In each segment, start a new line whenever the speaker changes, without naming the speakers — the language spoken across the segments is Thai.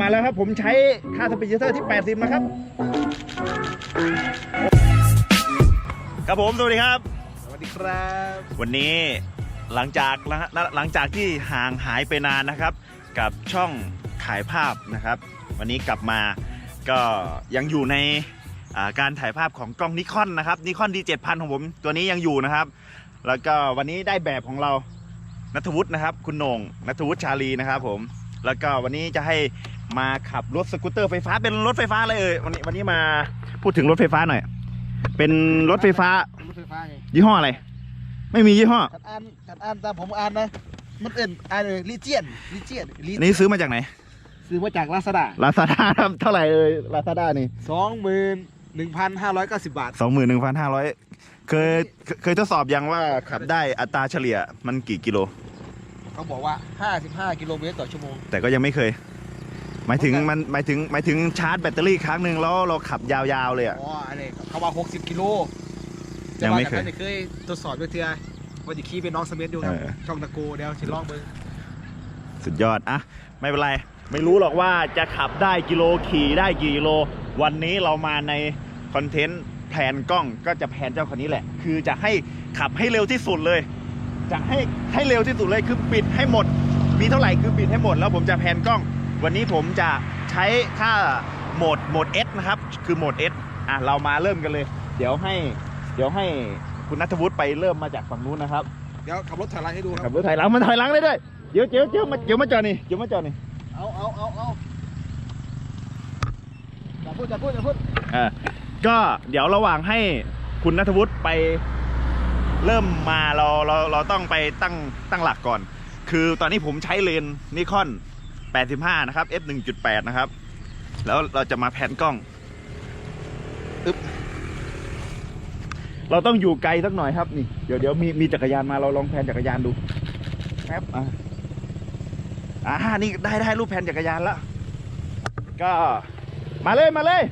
มาแล้วครับผมใช้ค่าสปีดเตอร์ที่ 80 นะครับ ครับผม สวัสดีครับ
สวัสดีครับ
วันนี้หลังจากหลังจากที่ห่างหายไปนานนะครับ กับช่องถ่ายภาพนะครับ วันนี้กลับมาก็ยังอยู่ในอ่าการถ่ายภาพของกล้องนิคอนนะครับนิคอน D7000 ของผม ตัวนี้ยังอยู่นะครับ แล้วก็วันนี้ได้แบบของเรานัทวุฒินะครับ คุณโหน่งนัทวุฒิชาลีนะครับผมแล้วก็วันนี้จะให้ มาขับรถสกูตเตอร์ไฟฟ้าเป็นรถไฟฟ้าเลยเอ่ยวันนี้วันนี้มาพูดถึงรถไฟฟ้าหน่อย เป็นรถไฟฟ้า
รถไฟฟ้าไง
ยี่ห้ออะไร ไม่มียี่ห้อ
ขัดอ่านขัดอ่านตามผมอ่านนะ มันเอิ่นอ่านเลยลิเจียนลิเจียนลิ
อันนี้ซื้อมาจากไหน
ซื้อมาจากลาซาด้า
ลาซาด้าครับเท่าไหร่เอ่ยลาซาด้านี่
สองหมื่นหนึ่งพันห้าร้อยเก้าสิบบาท
สองหมื่นหนึ่งพันห้าร้อยเคยเคเคยทดสอบยังว่าขับได้อัตราเฉลี่ยมันกี่กิโล
เขาบอกว่าห้าสิบห้ากิโลเมตรต่อชั่วโมง
แต่ก็ยังไม่เคย หมายถึง
โอเค
มันหมายถึงหมายถึงชาร์จแบตเตอรี่ครั้งหนึ่งแล้วเราขับยาวๆเลยอะ
อ๋ออันนี้เขาว่าหกสิบกิโล
ยังไม่เคย
แต่ว่าจากนั้นนี่เคยทดสอบด้วยเทือว่าจะขี่เป็นน้องสมิธอยู่ครับ
เออ
ช่องตะโกเดี๋ยวสิลองเบิ้ง
สุดยอดอะไม่เป็นไร ไม่รู้หรอกว่าจะขับได้กิโลขี่ได้กี่กิโล วันนี้เรามาในคอนเทนต์แผนกล้องก็จะแผนเจ้าคันนี้แหละ คือจะให้ขับให้เร็วที่สุดเลย จะให้ให้เร็วที่สุดเลยคือปิดให้หมด มีเท่าไหร่คือปิดให้หมดแล้วผมจะแผนกล้อง วันนี้ผมจะใช้ค่าโหมดโหมด S นะครับ คือโหมด S อะเรามาเริ่มกันเลย เดี๋ยวให้เดี๋ยวให้คุณนัทวุฒิไปเริ่มมาจากฝั่งนู้นนะครับ
เดี๋ยวขับรถถอยหลังให้ดูค
ขั
รั
บบรถถอยหลังมันถอยหลังได้ด้วยเดี๋ยวเดี๋ยวเดี๋ยวมาเดี๋ยวมาจอดนี่เดี๋ยวมาจอดนี่
เอาเอาเอาเอาอย่าพูดอย่าพูดอย่าพูด
อ่าก็เดี๋ยวระหว่างให้คุณนัทวุฒิไปเริ่มมาเราเราเราต้องไปตั้งตั้งหลักก่อน คือตอนนี้ผมใช้เลนนิคอน 85 นะครับ f 1.8 นะครับ แล้วเราจะมาแผนกล้องอึ๊บเราต้องอยู่ไกลสักหน่อยครับนี่เดี๋ยวเดี๋ยวมีมีจักรยานมาเราลองแผนจักรยานดูแป๊บอะอ่านี่ได้ได้รูปแผนจักรยานแล้วก็มาเลยมาเลย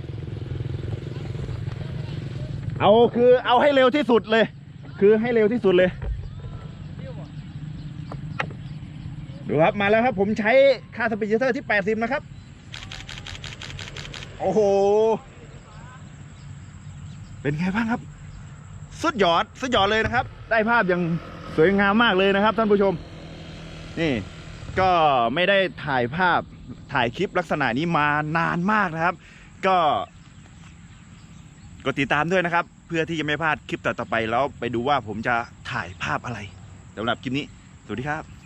เอาคือเอาให้เร็วที่สุดเลย คือให้เร็วที่สุดเลย ดูครับมาแล้วครับ ผมใช้ค่าสปีดเตอร์ที่ 80 นะครับ โอ้โห เป็นไงบ้างครับ สุดยอด สุดยอดเลยนะครับ ได้ภาพอย่างสวยงามมากเลยนะครับท่านผู้ชม นี่ ก็ไม่ได้ถ่ายภาพถ่ายคลิปลักษณะนี้มานานมากนะครับ ก็กดติดตามด้วยนะครับ เพื่อที่จะไม่พลาดคลิปต่อๆไปแล้วไปดูว่าผมจะถ่ายภาพอะไรสำหรับคลิปนี้ สวัสดีครับ